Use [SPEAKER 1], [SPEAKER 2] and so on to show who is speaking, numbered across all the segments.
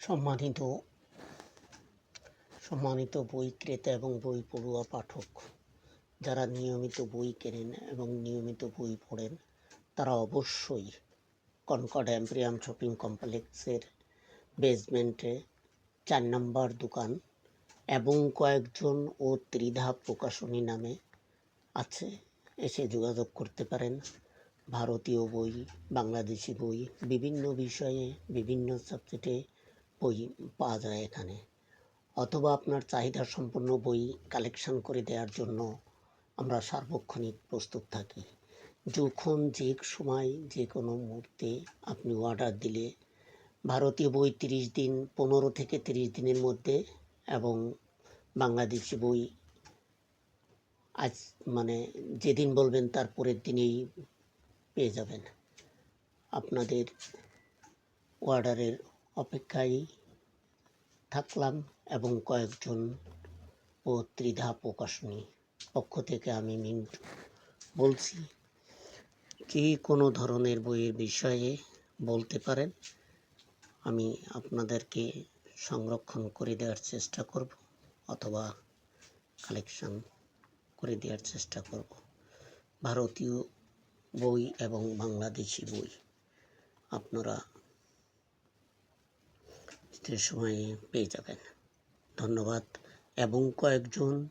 [SPEAKER 1] সম্মানিত সম্মানিত বই ক্রেতা এবং বই পড়ুয়া পাঠক, যারা নিয়মিত বই কেনেন এবং নিয়মিত বই পড়েন, তারা অবশ্যই কনকর্ড এম্পেরিয়াম শপিং কমপ্লেক্সের বেসমেন্টে চার নম্বর দোকান এবং কয়েকজন ও ত্রিধা প্রকাশনী নামে আছে। এসে যোগাযোগ করতে পারেন। ভারতীয় বই, বাংলাদেশি বই, বিভিন্ন বিষয়ে, বিভিন্ন সাবজেক্টে বই পাওয়া যায় এখানে। অথবা আপনার চাহিদা সম্পন্ন বই কালেকশন করে দেওয়ার জন্য আমরা সার্বক্ষণিক প্রস্তুত থাকি। যখন যে সময়, যে কোনো মুহূর্তে আপনি অর্ডার দিলে ভারতীয় বই তিরিশ দিন, পনেরো থেকে তিরিশ দিনের মধ্যে এবং বাংলাদেশি বই আজ মানে যেদিন বলবেন তার পরের দিনেই পেয়ে যাবেন। আপনাদের অর্ডারের অপেক্ষায় থাকলাম এবং কয়েকজন ও ত্রিধা প্রকাশনী পক্ষ থেকে আমি মিন্ট বলছি যে কোনো ধরনের বইয়ের বিষয়ে বলতে পারেন? আমি আপনাদেরকে সংরক্ষণ করে দেওয়ার চেষ্টা করব অথবা কালেকশন করে দেওয়ার চেষ্টা করব। ভারতীয় বই এবং বাংলাদেশি বই, আপনারা সে সময়ে পেয়ে যাবেন। ধন্যবাদ। এবং কয়েকজন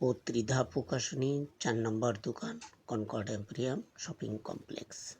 [SPEAKER 1] ও ত্রিধা প্রকাশনী, চার নম্বর দোকান, কনকর্ড এম্পোরিয়াম শপিং কমপ্লেক্স।